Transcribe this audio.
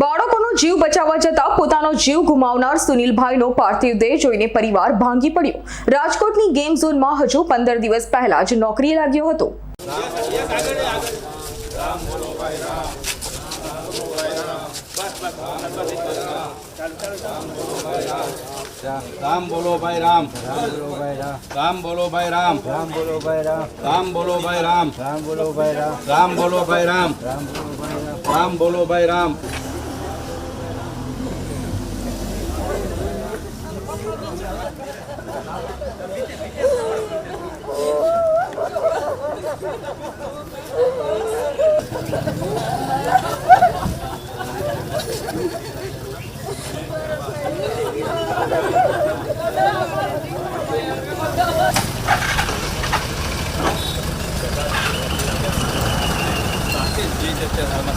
બાળકોનો જીવ બચાવવા જતા પોતાનો જીવ ગુમાવનાર સુનિલભાઈનો પાર્થિવ દેહ જોઈને પરિવાર ભાંગી પડ્યો. રાજકોટની ગેમ ઝોનમાં હજુ પંદર દિવસ પહેલા જ નોકરીએ લાગ્યો હતો. રામ બોલો ભાઈ રામ. રામ બોલો ભાઈ રામ. રામ બોલો ભાઈ રામ. રામ બોલો ભાઈ રામ. રામ બોલો ભાઈ રામ. રામ બોલો ભાઈ રામ. રામ બોલો ભાઈ રામ રામ બોલો ભાઈ રામ જે જે છે હાલમાં